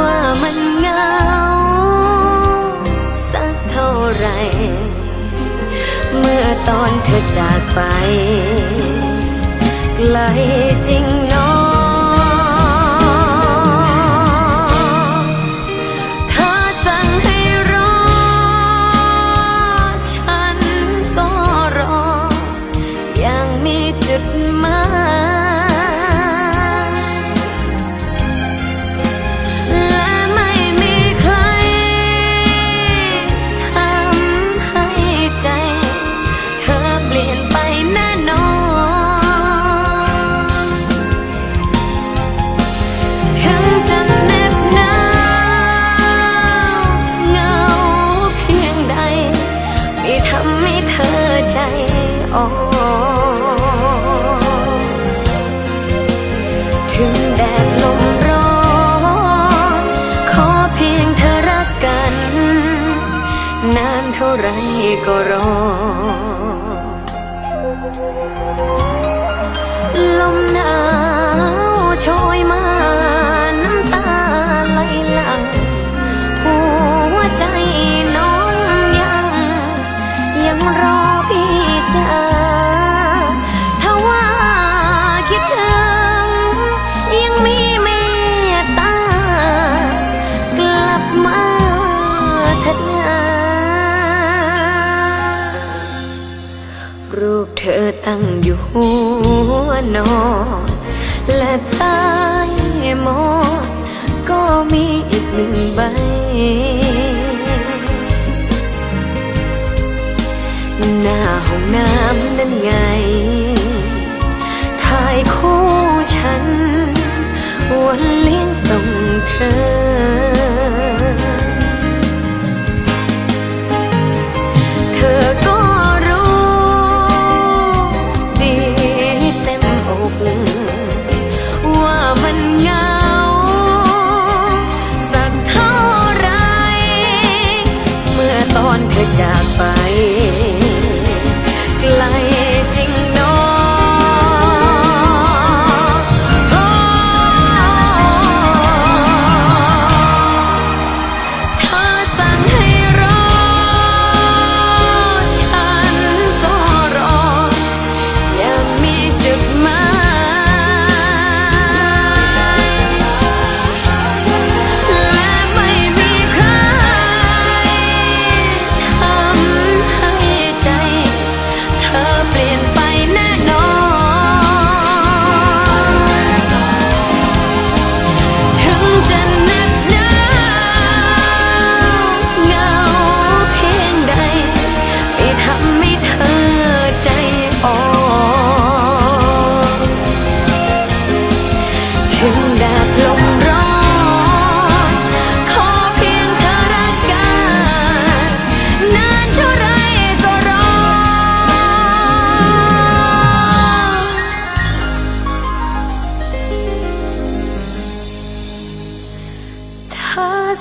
ว่ามันเหงา สักเท่าไร เมื่อตอนเธอจากไป ไกลจริง อ่อนถึงแดดลมร้อน ขอเพียงเธอรักกัน นานเท่าไรก็รอ ลมหนาวโชย เธอตั้งอยู่หัวนอน และใต้หมอนก็มีอีกหนึ่งใบ หน้าห้องน้ำนั่นไงถ่ายคู่ฉันวันเลี้ยงส่งเธอาก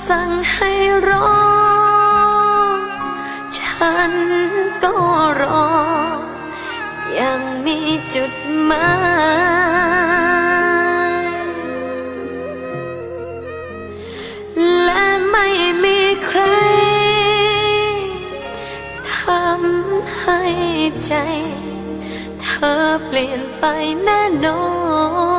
สั่งให้รอฉันก็รอ ยังมีจุดหมายและไม่มีใครทำให้ใจ เธอเปลี่ยนไปแน่นอน